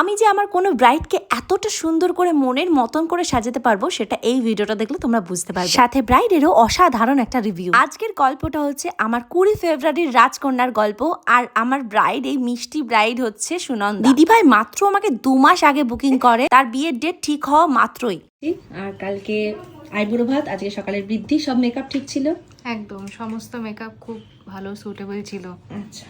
আমি যে আমার কোনো ব্রাইডকে এতটা সুন্দর করে মনের মতন করে সাজাতে পারব, সেটা এই ভিডিওটা দেখলে তোমরা বুঝতে পারবে। সাথে ব্রাইডেরও অসাধারণ একটা রিভিউ আজকের গল্পটা হচ্ছে আমার কুড়ি ফেব্রুয়ারির রাজকন্যার গল্প, আর আমার ব্রাইড এই মিষ্টি ব্রাইড হচ্ছে সুনন্দা। দিদিভাই মাত্র আমাকে দু মাস আগে বুকিং করে, তার বিয়ের ডেট ঠিক হওয়া মাত্রই। আর কালকে আইবুড়ো ভাত, আজকে সকালের বৃদ্ধি, সব মেকআপ ঠিক ছিল। একদম সমস্ত মেকআপ খুব ভালো সুটেবল ছিল। আচ্ছা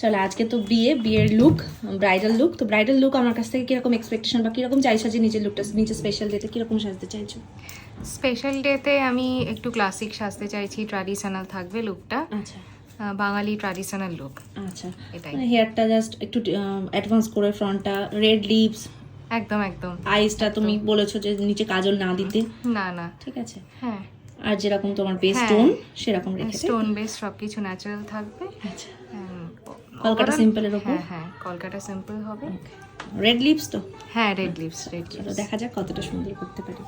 চলো আজকে তো বিয়ে বিয়ের লুক ব্রাইডাল লুক তো ব্রাইডাল লুক আমার কাছ থেকে কীরকম এক্সপেকটেশন বা কীরকম চাইছো যে নিজের লুকটা নিজের স্পেশাল ডেতে কীরকম সাজতে চাইছো? স্পেশাল ডেতে আমি একটু ক্লাসিক সাজতে চাইছি ট্র্যাডিশনাল থাকবে লুকটা আচ্ছা। বাঙালি ট্র্যাডিশনাল লুক আচ্ছা। এটাই। মানে হেয়ারটা জাস্ট একটু অ্যাডভান্স করে ফ্রন্টটা রেড লিপস একদম একদম। আইসটা তুমি বলেছ যে নিচে কাজল না দিতে। না না। ঠিক আছে। হ্যাঁ। আর যেরকম তোমার বেস স্টোন টোন সেরকম রেখে স্টোন বেস সবকিছু ন্যাচারাল থাকবে। আচ্ছা। কলকাতা সিম্পলের ওপর হ্যাঁ হ্যাঁ কলকাতা সিম্পল হবে। রেড লিপস তো? হ্যাঁ রেড লিপস রেড লিপস দেখা যাক কতটা সুন্দর করতে পারি।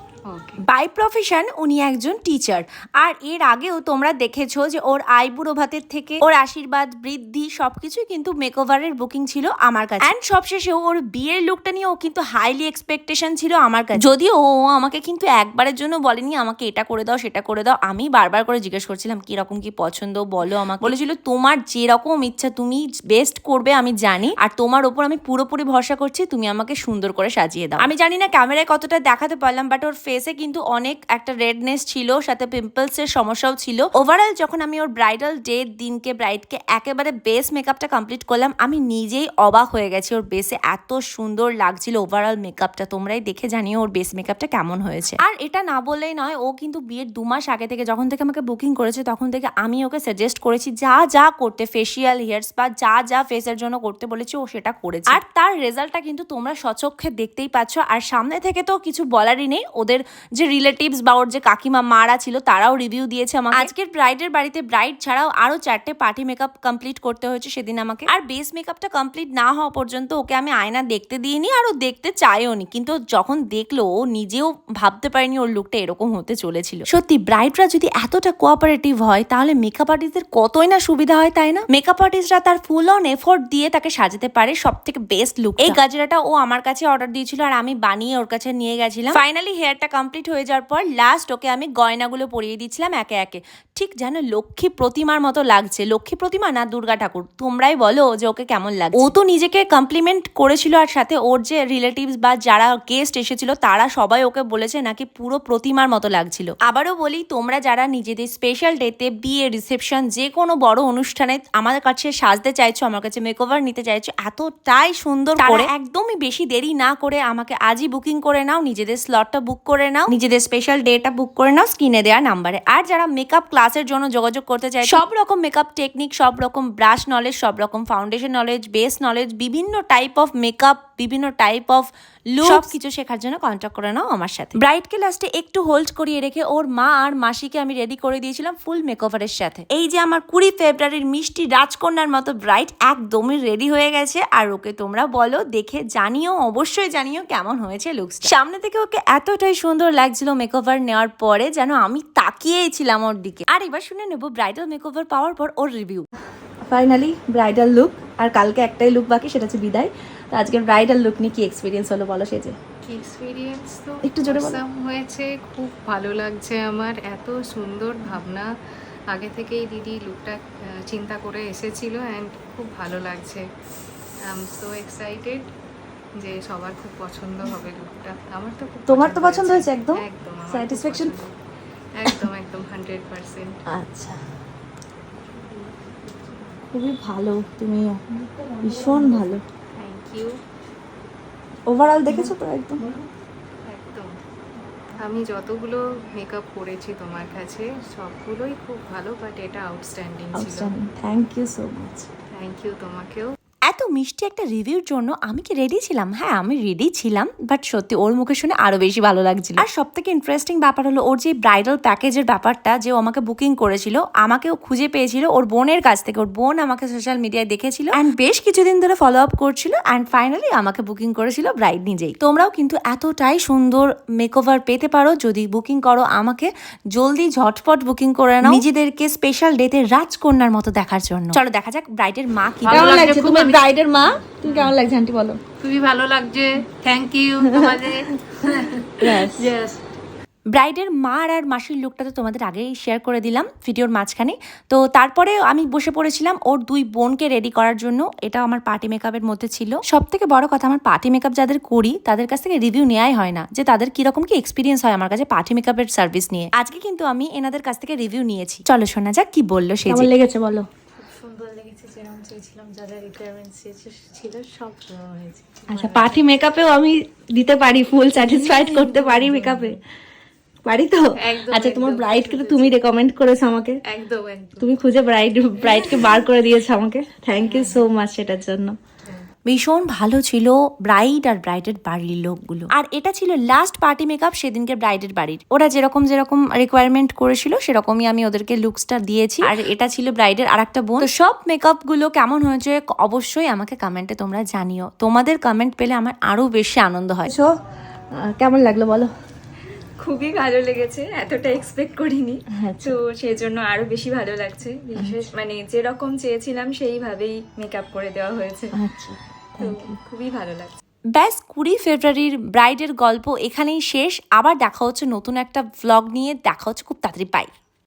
বাই প্রফেশন উনি একজন টিচার আর এর আগেও তোমরা দেখেছ যে ওর আইবুড়ো ভাতের থেকে ওর আশীর্বাদ বৃদ্ধি সবকিছুই কিন্তু মেকওভারের বুকিং ছিল আমার কাছে। অ্যান্ড সবশেষে ওর বিয়ের লুকটা নিয়ে ও কিন্তু হাইলি এক্সপেকটেশন ছিল আমার কাছে। যদিও ও আমাকে কিন্তু একবারের জন্য বলেনি আমাকে এটা করে দাও সেটা করে দাও। আমি বারবার করে জিজ্ঞেস করছিলাম কীরকম কি পছন্দ? বলো আমাকে। বলেছিল তোমার যেরকম ইচ্ছা তুমি বেস্ট করবে আমি জানি। আর তোমার ওপর আমি পুরোপুরি ভরসা করছি, তুমি আমাকে সুন্দর করে সাজিয়ে দাও। আমি জানি না ক্যামেরায় কতটা দেখাতে পারলাম বাট ওর ফেসে কিন্তু অনেক একটা রেডনেস ছিল, সাথে পিম্পলস এর সমস্যাও ছিল। ওভারঅল যখন আমি ওর ব্রাইডাল ডে দিনকে ব্রাইডকে একেবারে বেস মেকআপটা কমপ্লিট করলাম, আমি নিজেই অবাক হয়ে গেছি ওর বেসে এত সুন্দর লাগছিল ওভারঅল মেকআপটা তোমরাই দেখে জানিও ওর বেস মেকআপটা কেমন হয়েছে। আর এটা না বললেই নয়, ও কিন্তু বিয়ের দু মাস আগে থেকে যখন থেকে আমাকে বুকিং করেছে, তখন থেকে আমি ওকে সাজেস্ট করেছি, যা যা করতে ফেসিয়াল হেয়ার স্পা যা যা যা ফেসের জন্য করতে বলেছি, ও সেটা করেছে। আর তার রেজাল্টটা কিন্তু তোমরা সচক্ষে দেখতেই পাচ্ছ। আর সামনে থেকে তো কিছু বলারই নেই। ওদের যে রিলেটিভস বা ওর যে কাকিমা, মারা ছিল, তারাও রিভিউ দিয়েছে আমাকে। আজকের ব্রাইডের বাড়িতে ব্রাইড ছাড়াও আরও চারটে পার্টি মেকআপ কমপ্লিট করতে হয়েছে সেদিন আমাকে। আর বেস মেকআপটা কমপ্লিট না হওয়া পর্যন্ত ওকে আমি আয়না দেখতে দিইনি আর ও দেখতে চায়ও নি কিন্তু যখন দেখল, ও নিজেও ভাবতে পারেনি ওর লুকটা এরকম হতে চলেছিল। সত্যি ব্রাইডরা যদি এতটা কোঅপারেটিভ হয়, তাহলে মেকআপ আর্টিস্টদের কতই না সুবিধা হয়, তাই না? মেকআপ আর্টিস্টরা তার ফুল অন এফোর্ট দিয়ে তাকে সাজাতে পারে সব থেকে বেস্ট লুক এই গাজরাটা ও আমার কাছে অর্ডার দিয়েছিল আর আমি বানিয়ে ওর কাছে নিয়ে গেছিলাম। ফাইনালি হেয়ারটা কমপ্লিট হয়ে যাওয়ার পর লাস্ট ওকে আমি গয়নাগুলো পরিয়ে দিচ্ছিলাম একে একে। ঠিক যেন লক্ষ্মী প্রতিমার মতো লাগছে। লক্ষ্মী প্রতিমা না দুর্গা ঠাকুর? তোমরাই বলো যে ওকে কেমন লাগছে। ও তো নিজেকে কমপ্লিমেন্ট করেছিল আর সাথে ওর যে রিলেটিভস বা যারা গেস্ট এসেছিল তারা সবাই ওকে বলেছে নাকি পুরো প্রতিমার মতো লাগছিল। আবারও বলি তোমরা যারা নিজেদের স্পেশাল ডেতে বিয়ে রিসেপশন যে কোনো বড় অনুষ্ঠানে আমাদের কাছে সাজতে চাইছো আমার কাছে মেকওভার নিতে চাইছো এতটাই সুন্দর করে একদমই বেশি দেরি না করে আমাকে আজই বুকিং করে নাও নিজেদের স্লটটা বুক করে নাও নিজেদের স্পেশাল ডেটা বুক করে নাও স্ক্রিনে দেওয়া নাম্বারে আর যারা মেকআপ ক্লাসের জন্য যোগাযোগ করতে চাই সব রকম মেকআপ টেকনিক সব রকম ব্রাশ নলেজ সব রকম ফাউন্ডেশন নলেজ বেস নলেজ বিভিন্ন টাইপ অফ মেকআপ বিভিন্ন টাইপ অফ লুক সব কিছু শেখার জন্য কন্ট্যাক্ট করে নাও আমার সাথে। ব্রাইডকে লাস্টে একটু হোল্ড করিয়ে রেখে ওর মা আর মাসিকে আমি রেডি করে দিয়েছিলাম ফুল মেকওভারের সাথে। এই যে আমার কুড়ি ফেব্রুয়ারির মিষ্টি রাজকন্যার মতো ব্রাইড একদমই রেডি হয়ে গেছে। আর ওকে তোমরা বলো দেখে জানিও অবশ্যই জানিও কেমন হয়েছে লুকস সামনে থেকে ওকে এতটাই সুন্দর লাগছিল মেকওভার নেওয়ার পরে যেন আমি তাকিয়েই ছিলাম ওর দিকে। আর এবার শুনে নেব ব্রাইডাল মেকওভার পাওয়ার পর ওর রিভিউ ফাইনালি ব্রাইডাল লুক আর কালকে একটাই লুক বাকি সেটা হচ্ছে বিদায়। তো আজকের ব্রাইডাল লুক নিয়ে কি এক্সপিরিয়েন্স হলো বলো সেজে? এক্সপিরিয়েন্স তো? একটু জোরে। হয়েছে খুব ভালো লাগছে আমার এত সুন্দর ভাবনা। আগে থেকেই দিদি লুকটা চিন্তা করে এসেছিল অ্যান্ড খুব ভালো লাগছে। আই এম সো এক্সাইটেড যে সবার খুব পছন্দ হবে লুকটা আমার তো খুব তোমার তো পছন্দ হয়েছে একদম? একদম? পছন্দ। একদম একদম হান্ড্রেড পার্সেন্ট আচ্ছা। খুবই ভালো তুমিও ভীষণ ভালো। ওভারঅল দেখেছ তো একদম? একদম। আমি যতগুলো মেকআপ করেছি তোমার কাছে সবগুলোই খুব ভালো বাট এটা আউটস্ট্যান্ডিং ছিল। Thank you so much thank you তোমাকেও। মিষ্টি একটা রিভিউর জন্য আমি কি রেডি ছিলাম? হ্যাঁ আমি রেডি ছিলাম বাট সত্যি ওর মুখে শুনে আরও বেশি ভালো লাগছিল। আর সব থেকে ইন্টারেস্টিং ব্যাপার হলো ওর যে ব্রাইডাল প্যাকেজের ব্যাপারটা যে ও আমাকে বুকিং করেছিল আমাকেও খুঁজে পেয়েছিল। ওর বোনের কাছ থেকে ওর বোন আমাকে সোশ্যাল মিডিয়ায় দেখেছিল অ্যান্ড বেশ কিছুদিন ধরে ফলো আপ করছিল অ্যান্ড ফাইনালি আমাকে বুকিং করেছিল ব্রাইড নিজেই। তোমরাও কিন্তু এতটাই সুন্দর মেকওভার পেতে পারো। যদি বুকিং করো আমাকে জলদি ঝটপট বুকিং করে নাও নিজেদেরকে স্পেশাল ডেতে রাজকন্যার মতো দেখার জন্য। চলো দেখা যাক ব্রাইডের মা কি কেমন ব্রাইডের মা তুমি কেমন লাগছে আন্টি বলো? খুবই ভালো লাগছে। থ্যাংক ইউ তোমাদের। ব্রাইডের মার আর মাসির লুকটা তো তোমাদের আগেই শেয়ার করে দিলাম ভিডিওর মাঝখানে। তো তারপরে আমি বসে পড়েছিলাম ওর দুই বোনকে রেডি করার জন্য। এটা আমার পার্টি মেকআপের মধ্যে ছিল। সব থেকে বড় কথা আমার পার্টি মেকআপ যাদের করি তাদের কাছ থেকে রিভিউ নেওয়াই হয় না যে তাদের কীরকম কি এক্সপিরিয়েন্স হয় আমার কাছে পার্টি মেকআপের সার্ভিস নিয়ে। আজকে কিন্তু আমি এনাদের কাছ থেকে রিভিউ নিয়েছি। চলো শোনা যাক কি বলল সে লেগেছে বলো? লেগেছে যেরকম চেয়েছিলাম যা যা রিকোয়ারমেন্ট ছিল সব দেওয়া হয়েছে। আচ্ছা পার্টি মেকআপেও আমি দিতে পারি ফুল স্যাটিসফাইড করতে পারি মেকআপে পারি তো? আচ্ছা তোমার। ব্রাইডকে তো তুমি রেকমেন্ড করেছ আমাকে। একদম একদম। তুমি খুঁজে ব্রাইড ব্রাইডকে বার করে দিয়েছ আমাকে। থ্যাংক ইউ সো মাচ সেটার জন্য। ভীষণ ভালো ছিল ব্রাইড আর ব্রাইডের বাড়ির লোকগুলো। আর এটা ছিল লাস্ট পার্টি মেকআপ সেদিনকে ব্রাইডের বাড়ির। ওরা যেরকম যেরকম রিকোয়ারমেন্ট করেছিল সেরকমই আমি ওদেরকে লুকসটা দিয়েছি। আর এটা ছিল ব্রাইডের আর একটা বোন সব মেকআপগুলো কেমন হয়েছে অবশ্যই আমাকে কমেন্টে তোমরা জানিও। তোমাদের কমেন্ট পেলে আমার আরও বেশি আনন্দ হয়। সো কেমন লাগল বলো? খুবই ভালো লেগেছে এতটা এক্সপেক্ট করিনি। আচ্ছা। তো সেই জন্য আরও বেশি ভালো লাগছে। বিশেষ মানে যেরকম চেয়েছিলাম সেইভাবেই মেকআপ করে দেওয়া হয়েছে। আচ্ছা। খুবই ভালো লাগছে। ব্যাস, কুড়ি ফেব্রুয়ারির ব্রাইডের গল্প এখানেই শেষ। আবার দেখা হচ্ছে নতুন একটা ভ্লগ নিয়ে। দেখা হচ্ছে খুব তাড়াতাড়ি। পাই